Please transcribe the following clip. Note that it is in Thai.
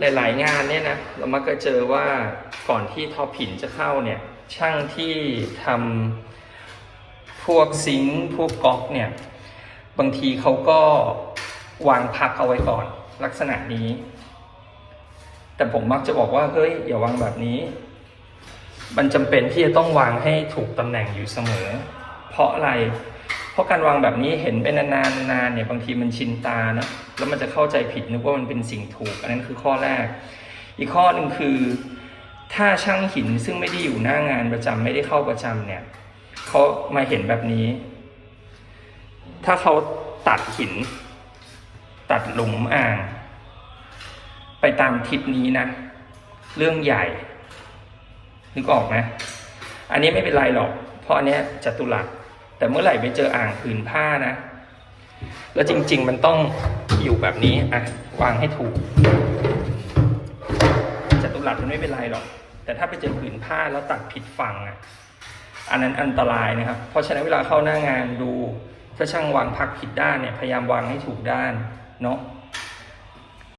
หลายๆงานเนี่ยนะเรามักจะเจอว่าก่อนที่ทอปหินจะเข้าเนี่ยช่างที่ทำพวกซิงค์พวกก๊อกเนี่ยบางทีเขาก็วางพักเอาไว้ก่อนลักษณะนี้ แต่ผมมักจะบอกว่าเฮ้ยอย่าวางแบบนี้ มันจำเป็นที่จะต้องวางให้ถูกตำแหน่งอยู่เสมอ เพราะอะไร ราะการวางแบบนี้เห็นเป็นนานๆนานเนี่ยบางทีมันชินตานะแล้วมันจะเข้าใจผิดนึกว่ามันเป็นสิ่งถูก อันนั้นคือข้อแรก อีกข้อหนึ่งคือ ถ้าช่างหินซึ่งไม่ได้อยู่หน้างานประจำไม่ได้เข้าประจำเนี่ยเขามาเห็นแบบนี้ ถ้าเขาตัดหิน ตัดหลุมอ่าง ไปตามทิศนี้นะ เรื่องใหญ่ นึกออกไหมอันนี้ไม่เป็นไรหรอก เพราะอันเนี้ยจตุรัส แต่เมื่อไหร่ไปเจออ่างผืนผ้านะ แล้วจริง ๆ มันต้องอยู่แบบนี้อะวางให้ถูกจัตุรัสมันไม่เป็นไรหรอก แต่ถ้าไปเจอผืนผ้าแล้วตัดผิดฝั่งอะ อันนั้นอันตรายนะครับ เพราะฉะนั้นเวลาเข้าหน้างานดู ถ้าช่างวางพักผิดด้านเนี่ย พยายามวางให้ถูกด้านเนาะ